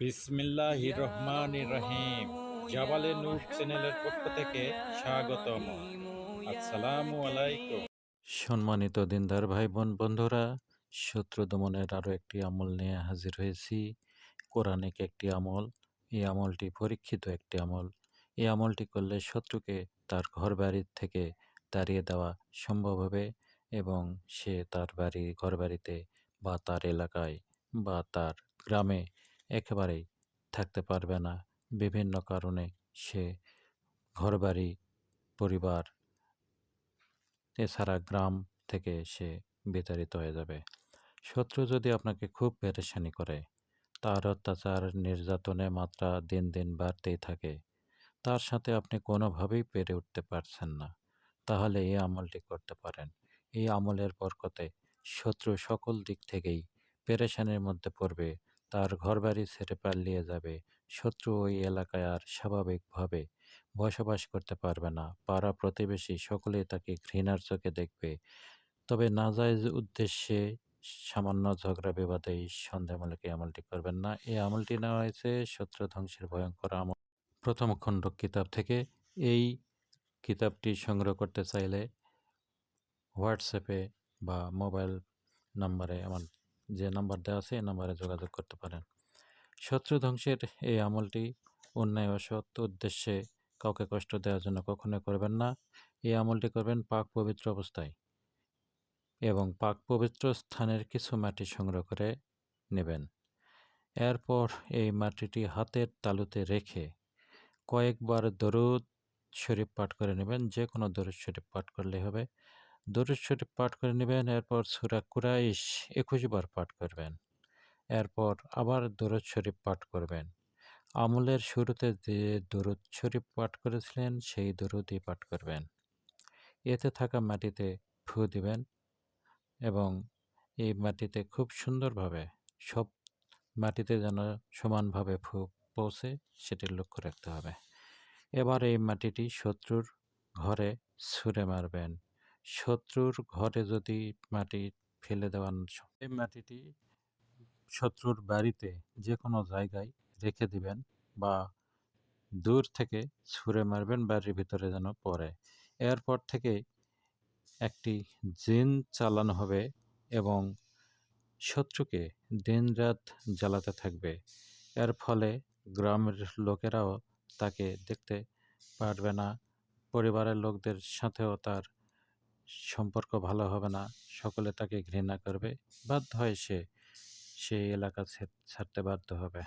বিসমিল্লাহ রহমান রহিম। জাবালে নূর চ্যানেলের পক্ষ থেকে স্বাগতম। আসসালামু আলাইকুম। সম্মানিত দিনদার ভাই বোন বন্ধুরা শত্রু দমনের আরও একটি আমল নিয়ে হাজির হয়েছি। কোরআনিক একটি আমল এই আমলটি পরীক্ষিত একটি আমল। এই আমলটি করলে শত্রুকে তার ঘর বাড়ির থেকে তাড়িয়ে দেওয়া সম্ভব হবে এবং সে তার বাড়ি ঘর বাড়িতে বা তার এলাকায় বা তার গ্রামে একেবারেই থাকতে পারবে না। বিভিন্ন কারণে সে ঘরবাড়ি, পরিবার, এছাড়া গ্রাম থেকে সে বিতাড়িত হয়ে যাবে। শত্রু যদি আপনাকে খুব পেরেশানি করে, তার অত্যাচার নির্যাতনের মাত্রা দিন দিন বাড়তেই থাকে। তার সাথে আপনি কোনোভাবেই পেরে উঠতে পারছেন না। তাহলে এই আমলটি করতে পারেন। এই আমলের বরকতে শত্রু সকল দিক থেকেই পেরেশানির মধ্যে পড়বে। তার ঘরবাড়ি ছেড়ে পালিয়ে যাবে। শত্রু ওই এলাকায় আর স্বাভাবিকভাবে বসবাস করতে পারবে না। পাড়া প্রতিবেশী সকলেই তাকে ঘৃণার চোখে দেখবে। তবে নাজায়জ উদ্দেশ্যে সামান্য ঝগড়া বিবাদে এই সন্দেহমূলক এই আমলটি করবেন না। এই আমলটি নেওয়া হয়েছে শত্রু ধ্বংসের ভয়ঙ্কর আমল। প্রথম খণ্ড কিতাব থেকে এই কিতাবটি সংগ্রহ করতে চাইলে হোয়াটসঅ্যাপে বা মোবাইল নাম্বারে আমার যে নাম্বার দেওয়া আছে, এই নাম্বারে যোগাযোগ করতে পারেন। শত্রু ধ্বংসের এই আমলটি অন্যায় অসৎ উদ্দেশ্যে কাউকে কষ্ট দেওয়ার জন্য কখনো করবেন না। এই আমলটি করবেন পাক পবিত্র অবস্থায় এবং পাক পবিত্র স্থানের কিছু মাটি সংগ্রহ করে নেবেন। এরপর এই মাটিটি হাতের তালুতে রেখে কয়েকবার দরুদ শরীফ পাঠ করে নেবেন। যে কোনো দরুদ শরীফ পাঠ করলে হবে। দরুদ শরীফ পাঠ করে নেবেন, এরপর সুরা কুরাইশ একুশ বার পাঠ করবেন। এরপর আবার দরুদ শরীফ পাঠ করবেন। আমলের শুরুতে যে দরুদ শরীফ পাঠ করেছিলেন, সেই দরুদই পাঠ করবেন। এতে থাকা মাটিতে ফু দিবেন এবং এই মাটিতে খুব সুন্দরভাবে সব মাটিতে যেন সমানভাবে ফু পৌঁছে সেটির লক্ষ্য রাখতে হবে। এবার এই মাটিটি শত্রুর ঘরে ছুঁড়ে মারবেন। শত্রুর ঘরে যদি মাটি ফেলে দেওয়ার এই মাটিটি শত্রুর বাড়িতে যে কোনো জায়গায় রেখে দিবেন বা দূর থেকে ছুঁড়ে মারবেন, বাড়ির ভিতরে যেন পড়ে। এরপর থেকে একটি জিন চালানো হবে এবং শত্রুকে দিনরাত জ্বালাতে থাকবে। এর ফলে গ্রামের লোকেরাও তাকে দেখতে পারবে না, পরিবারের লোকদের সাথেও তার সম্পর্ক ভালো হবে না, সকলে তাকে ঘৃণা করবে, বাধ্য হয় সে, সেই এলাকা ছাড়তে বাধ্য হবে।